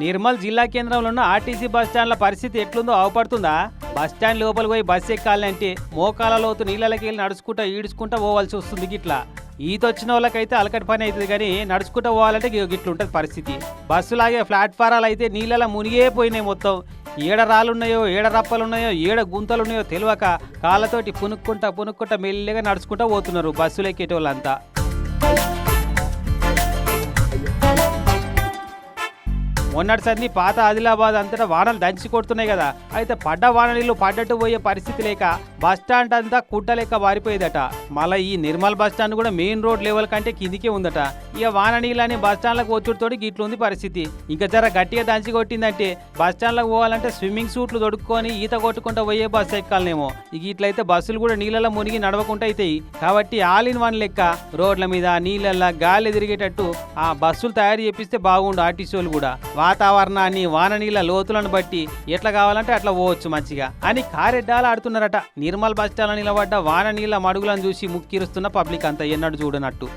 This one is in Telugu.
నిర్మల్ జిల్లా కేంద్రంలో ఉన్న ఆర్టీసీ బస్ స్టాండ్ల పరిస్థితి ఎట్లుందో అవపడుతుందా బస్ స్టాండ్ లోపలికి పోయి బస్సు ఎక్కాలంటే మోకాల లోతు నీళ్ళకి వెళ్ళి నడుచుకుంటా ఈడుచుకుంటా పోవాల్సి వస్తుంది గిట్లా. ఈత వచ్చిన వాళ్ళకైతే అలకటి పని అవుతుంది కానీ నడుచుకుంటూ పోవాలంటే గిట్లుంటుంది పరిస్థితి. బస్సు లాగే ప్లాట్ఫారాలు అయితే నీళ్ళలో మునిగే పోయినాయి మొత్తం. ఏడ రాళ్ళున్నాయో ఏడ రప్పలున్నాయో ఏడ గుంతలు ఉన్నాయో తెలియక కాళ్ళతోటి పునుక్కుంటా పునుక్కుంటా మెల్లిగా నడుచుకుంటా పోతున్నారు బస్సులు ఎక్కేటోళ్ళంతా. మొన్నటిసరి పాత ఆదిలాబాద్ అంతటా వానలు దంచి కొడుతున్నాయి కదా. అయితే పడ్డ వాన నీళ్ళు పడ్డట్టు పోయే పరిస్థితి లేక బస్ స్టాండ్ అంతా లెక్క వారిపోయేదట. మళ్ళీ ఈ నిర్మల్ బస్ స్టాండ్ కూడా మెయిన్ రోడ్ లెవెల్ కంటే కిందికే ఉందట. ఇక వాన నీళ్ళని బస్ స్టాండ్లకు వచ్చుడుతోటి గిట్లుంది పరిస్థితి. ఇంకా జర గట్టిగా దంచి కొట్టిందంటే బస్ పోవాలంటే స్విమ్మింగ్ సూట్లు దొడుక్కొని ఈత కొట్టుకుంటూ పోయే బస్సు ఎక్కాలనేమో. ఇక ఇట్లయితే బస్సులు కూడా నీళ్ళలో మునిగి నడవకుండా అవుతాయి కాబట్టి ఆల్ ఇన్ వన్ లెక్క రోడ్ల మీద నీళ్ళల్లో గాలి తిరిగేటట్టు ఆ బస్సులు తయారు చేపిస్తే బాగుండు ఆర్టీసీ వాళ్ళు కూడా. వాతావరణాన్ని వాన నీళ్ళ లోతులను బట్టి ఎట్లా కావాలంటే అట్లా పోవచ్చు మంచిగా. అని కారెడ్డాలు ఆడుతున్నారట. నిర్మల్ బస్ నిలబడ్డ వాన నీళ్ళ మడుగులను చూసి ముక్కిరుస్తున్న పబ్లిక్ అంతా ఎన్నడూ చూడనట్టు.